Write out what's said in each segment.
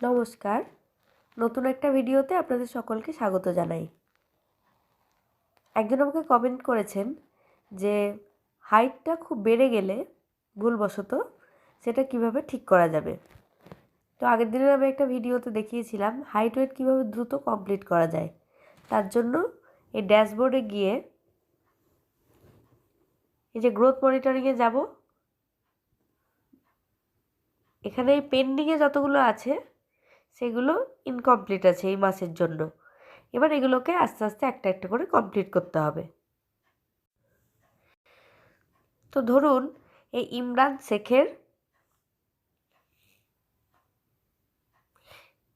নমস্কার। নতুন একটা ভিডিওতে আপনাদের সকলকে স্বাগত জানাই। একজন আমাকে কমেন্ট করেছেন যে হাইটটা খুব বেড়ে গেলে ভুলবশত সেটা কীভাবে ঠিক করা যাবে? তো আগের দিনের আমি একটা ভিডিওতে দেখিয়েছিলাম হাইট ওয়েট কীভাবে দ্রুত কমপ্লিট করা যায়? তার জন্য এই ড্যাশবোর্ডে গিয়ে এই যে গ্রোথ মনিটরিংয়ে যাব। এখানে এই পেন্ডিংয়ে যতগুলো আছে সেগুলো ইনকমপ্লিট আছে এই মাসের জন্য। এবার এগুলোকে আস্তে আস্তে একটা একটা করে কমপ্লিট করতে হবে। তো ধরুন, এই ইমরান শেখের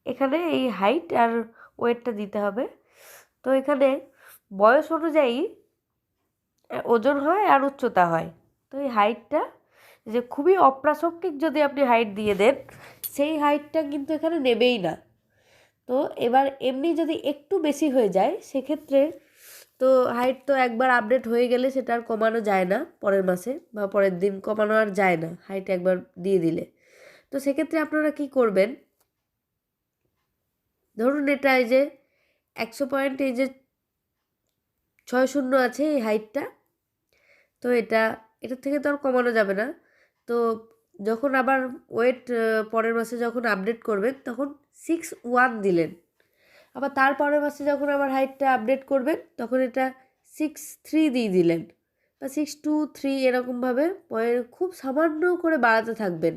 এখানে এই হাইট আর ওয়েটটা দিতে হবে। তো এখানে বয়স অনুযায়ী ওজন হয় আর উচ্চতা হয়। তো এই হাইটটা যে খুবই অপ্রাসঙ্গিক যদি আপনি হাইট দিয়ে দেন, সেই হাইটটা কিন্তু এখানে নেবেই না। তো এবার এমনি যদি একটু বেশি হয়ে যায়, সেক্ষেত্রে তো হাইট তো একবার আপডেট হয়ে গেলে সেটা আর কমানো যায় না পরের মাসে বা পরের দিন কমানো আর যায় না হাইট একবার দিয়ে দিলে। তো সেক্ষেত্রে আপনারা কি করবেন? ধরুন এটা এই যে একশো পয়েন্ট এই যে ছয় শূন্য আছে এই হাইটটা তো এটা, এটার থেকে তো আর কমানো যাবে না। তো যখন আবার ওয়েট পরের মাসে যখন আপডেট করবেন তখন সিক্স ওয়ান দিলেন। আবার তার পরের মাসে যখন আবার হাইটটা আপডেট করবেন তখন এটা সিক্স থ্রি দিয়ে দিলেন। বা সিক্স টু থ্রি এরকমভাবে পয়েন্ট খুব সামান্য করে বাড়াতে থাকবেন।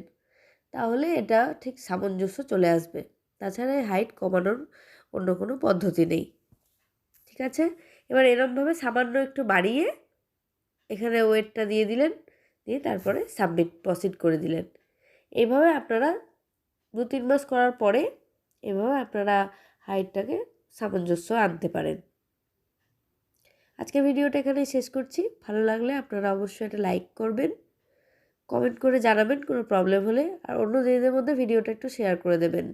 তাহলে এটা ঠিক সামঞ্জস্য চলে আসবে। তাছাড়া হাইট কমানোর অন্য কোনো পদ্ধতি নেই। ঠিক আছে? এবার এরমভাবে সামান্য একটু বাড়িয়ে এখানে ওয়েটটা দিয়ে দিলেন। দিয়ে তারপরে সাবমিট প্রসিড করে দিলেন। এইভাবে আপনারা দু তিন মাস করার পরে এভাবে আপনারা হাইটটাকে সামঞ্জস্য আনতে পারেন। আজকে ভিডিওটা এখানেই শেষ করছি। ভালো লাগলে আপনারা অবশ্যই এটা লাইক করবেন কমেন্ট করে জানাবেন, কোনো প্রবলেম হলে, আর অন্য দিদিদের মধ্যে ভিডিওটা একটু শেয়ার করে দেবেন।